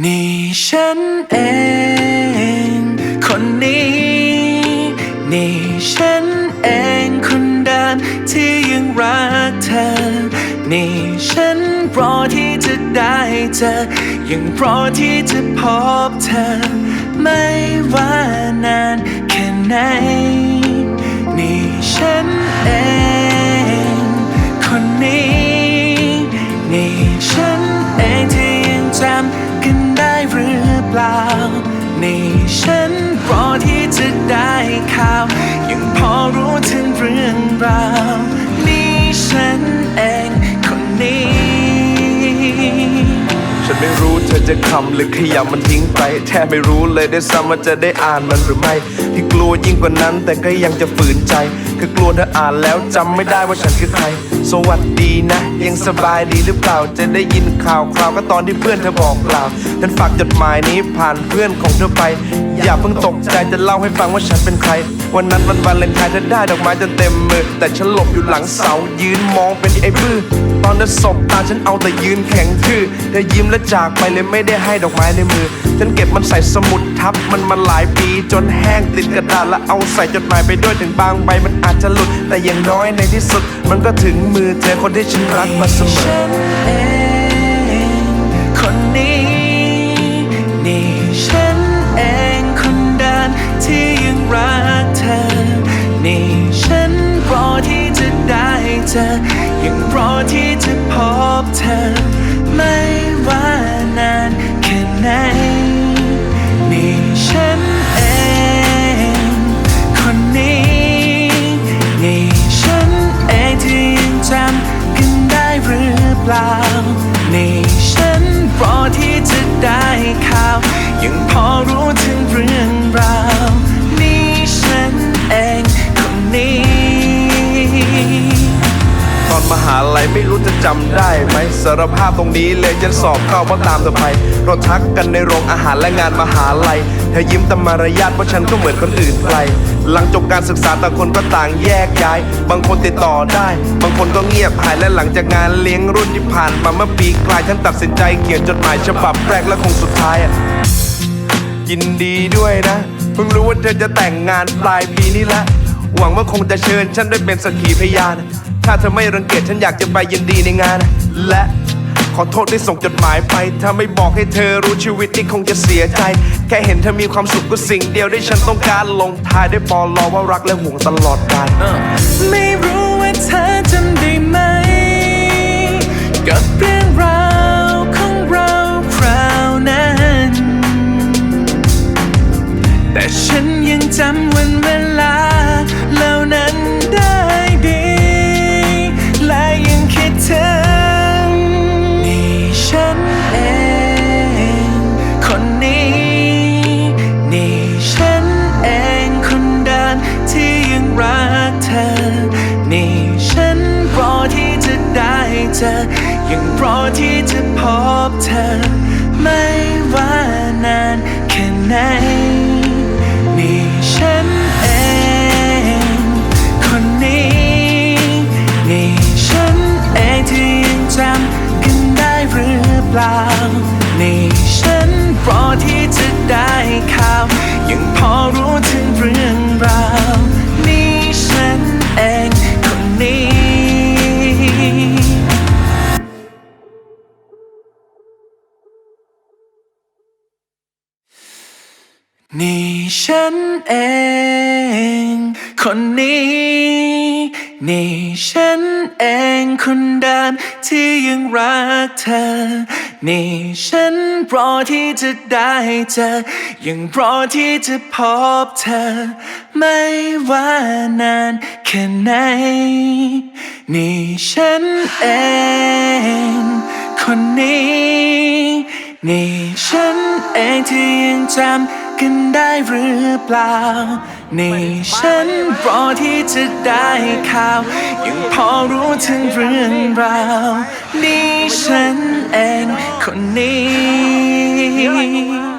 นี่ฉันเอง คนนี้ นี่ฉันเองคนเดิมที่ยังรักเธอ นี่ฉันรอที่จะได้เจอ ยังรอที่จะพบเธอ ไม่ว่านานแค่ไหน นี่ฉันเอง คนนี้ นี่ฉัน เปล่า นี่ฉันรอที่จะได้ข่าว ยังพอรู้ถึงเรื่องราว นี่ฉันเองคนนี้ ฉันไม่รู้เธอจะคำหรือขยำมันทิ้งไป แทบไม่รู้เลยได้ซ้ำว่าจะได้อ่านมันหรือไม่ ที่กลัวยิ่งกว่านั้นแต่ก็ยังจะฝืนใจ คือกลัวเธออ่านแล้วจำไม่ได้ว่าฉันคือใคร สวัสดีนะ ยังสบายดีหรือเปล่า จะได้ยินข่าวคราวก็ตอนที่เพื่อนเธอบอกกล่าวฉันฝากจดหมายนี้ผ่านเพื่อนของเธอไปอย่าเพิ่งตกใจจะเล่าให้ฟังว่าฉันเป็นใคร วันนั้นวันวาเลนไทน์เธอได้ดอกไม้จนเต็มมือ แต่ฉันหลบอยู่หลังเสายืนมองเป็นไอ้บื้อตอนเธอสบตาฉันเอาแต่ยืนแข็งทื่อเธอยิ้มและจากไปเลยไม่ได้ให้ดอกไม้ในมือ ฉันเก็บมันใส่สมุดทับมันมาหลายปี จนแห้งติดกระดาษแล้วเอาใส่จดหมายไปด้วยถึงบางใบมันอาจจะหลุด แต่อย่างน้อยในที่สุด มันก็ถึงมือเธอคนที่ฉันรักมาเสมอคนนี้ ที่ยังรัก จะจำได้ไหมสารภาพตรงนี้เลยจะสอบเข้าเพราะตามเธอไปเราทักกันในโรงอาหารและงานมหาลัยเธอยิ้มแต่มารยาทเพราะฉันก็เหมือนคนอื่นไกลหลังจบการศึกษาต่างคนก็ต่างแยกย้าย บางคนติดต่อได้ บางคนก็เงียบหายและหลังจากงานเลี้ยงรุ่นที่ผ่านมาเมื่อปีกลายฉันตัดสินใจเขียนจดหมายฉบับแรกและคงสุดท้ายอะยินดีด้วยนะ เพิ่งรู้ว่าเธอจะแต่งงานปลายปีนี้ละ หวังว่าคงจะเชิญฉันได้เป็นสักขีพยาน ถ้าเธอไม่รังเกียจฉันอยากจะไปยินดีในงาน และขอโทษที่ส่งจดหมายไป ถ้าไม่บอกให้เธอรู้ชีวิตนี่คงจะเสียใจ แค่เห็นเธอมีความสุขก็สิ่งเดียวที่ฉันต้องการลงท้ายด้วยปอลอว่ารักและห่วงตลอดกาลไม่รู้ว่าเธอจำได้ไหมกับเรื่องราว จอ ยังรอที่จะพบเธอ ไม่ว่านานแค่ไหน นี่ฉันเอง คนนี้ นี่ฉันเองที่ยังจำกันได้หรือเปล่า นี่ฉันรอที่จะได้ข่าว ยังพอรู้ถึงเรื่อง นี่ฉันเอง คนนี้ นี่ฉันเองคนเดิมที่ยังรักเธอ นี่ฉันรอที่จะได้เจอ ยังรอที่จะพบเธอ ไม่ว่านานแค่ไหน นี่ฉันเอง คนนี้ นี่ฉันเองที่ยังจำ กันได้หรือเปล่านี่ฉันรอที่จะได้ข่าว ยังพอรู้ถึงเรื่องราวนี่ฉันเองคนนี้